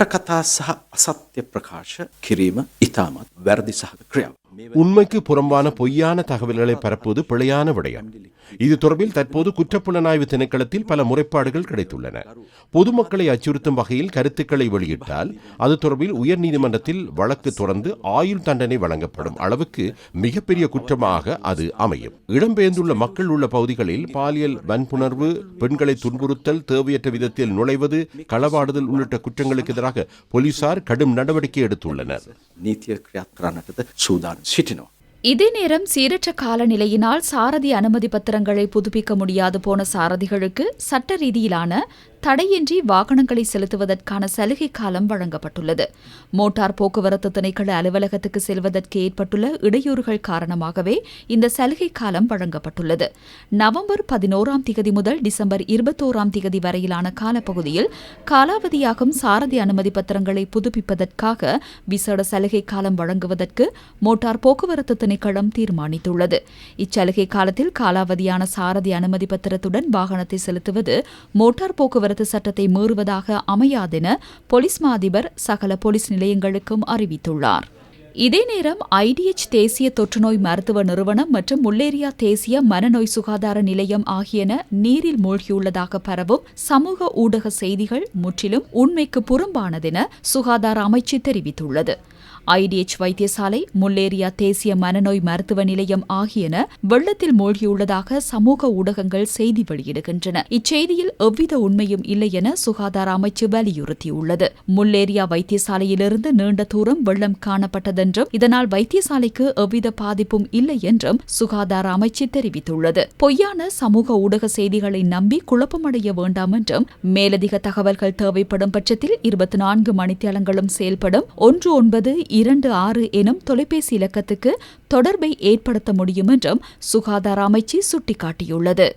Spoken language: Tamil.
කටකතා සහ අසත්‍ය ප්‍රකාශ කිරීම ඉතාමත් වැරදි සහක ක්‍රියාව. உண்மைக்கு புறம்பான பொய்யான தகவல்களை பரப்புவது பிழையான விடயம். இது தொடர்பில் தற்போது குற்றப்புலனாய்வு திணைக்களத்தில் பல முறைப்பாடுகள் கிடைத்துள்ளன. பொதுமக்களை அச்சுறுத்தும் வகையில் கருத்துக்களை வெளியிட்டால் அது தொடர்பில் உயர்நீதிமன்றத்தில் வழக்கு தொடர்ந்து ஆயுள் தண்டனை வழங்கப்படும் அளவுக்கு மிகப்பெரிய குற்றமாக அது அமையும். இடம்பெயர்ந்துள்ள மக்கள் உள்ள பகுதிகளில் பாலியல் வன்புணர்வு பெண்களை துன்புறுத்தல் தேவையற்ற விதத்தில் நுழைவது களவாடுதல் உள்ளிட்ட குற்றங்களுக்கு எதிராக போலீசார் கடும் நடவடிக்கை எடுத்துள்ளனர். நீத்திய சிட்டினோ இதே நேரம் சீரற்ற காலநிலையினால் சாரதி அனுமதி பத்திரங்களை புதுப்பிக்க முடியாது போன சாரதிகளுக்கு சட்ட ரீதியிலான தடையின்றி வாகனங்களை செலுத்துவதற்கான சலுகை காலம் வழங்கப்பட்டுள்ளது. மோட்டார் போக்குவரத்து திணைக்கள அலுவலகத்துக்கு செல்வதற்கு ஏற்பட்டுள்ள இடையூறுகள் காரணமாகவே இந்த சலுகை காலம் வழங்கப்பட்டுள்ளது. நவம்பர் பதினோராம் திகதி முதல் டிசம்பர் இருபத்தோராம் திகதி வரையிலான காலப்பகுதியில் காலாவதியாகும் சாரதி அனுமதி பத்திரங்களை புதுப்பிப்பதற்காக விசேட சலுகை காலம் வழங்குவதற்கு மோட்டார் போக்குவரத்து திணைக்களம் தீர்மானித்துள்ளது. இச்சலுகை காலத்தில் காலாவதியான சாரதி அனுமதி பத்திரத்துடன் வாகனத்தை செலுத்துவது மோட்டார் போக்குவரத்து சட்டத்தை மீறுவதாக அமையாதென போலீஸ் மாதிபர் சகல போலீஸ் நிலையங்களுக்கும் அறிவித்துள்ளார். இதே நேரம் ஐடிஎச் தேசிய தொற்றுநோய் மருத்துவ நிறுவனம் மற்றும் முல்லேரியா தேசிய மனநோய் சுகாதார நிலையம் ஆகியன நீரில் மூழ்கியுள்ளதாக பரவும் சமூக ஊடக செய்திகள் முற்றிலும் உண்மைக்கு புறம்பானதென சுகாதார அமைச்சு தெரிவித்துள்ளது. ஐடிஎச் வைத்தியசாலை முல்லேரியா தேசிய மனநோய் மருத்துவ நிலையம் ஆகியன வெள்ளத்தில் மூழ்கியுள்ளதாக சமூக ஊடகங்கள் செய்தி வெளியிடுகின்றன. இச்செய்தியில் எவ்வித உண்மையும் இல்லை என சுகாதார அமைச்சு வலியுறுத்தியுள்ளது. முல்லேரியா வைத்தியசாலையிலிருந்து நீண்ட தூரம் வெள்ளம் காணப்பட்டதென்றும் இதனால் வைத்தியசாலைக்கு எவ்வித பாதிப்பும் இல்லை என்றும் சுகாதார அமைச்சு தெரிவித்துள்ளது. பொய்யான சமூக ஊடக செய்திகளை நம்பி குழப்பமடைய வேண்டாம் என்றும் மேலதிக தகவல்கள் தேவைப்படும் பட்சத்தில் இருபத்தி நான்கு மணித்தியாலங்களும் செயல்படும். ஒன்று ஒன்பது இரண்டு ஆறு எனும் தொலைபேசி இலக்கத்துக்கு தொடர்பை ஏற்படுத்த முடியும் என்றும் சுகாதார அமைச்சு சுட்டிக்காட்டியுள்ளது.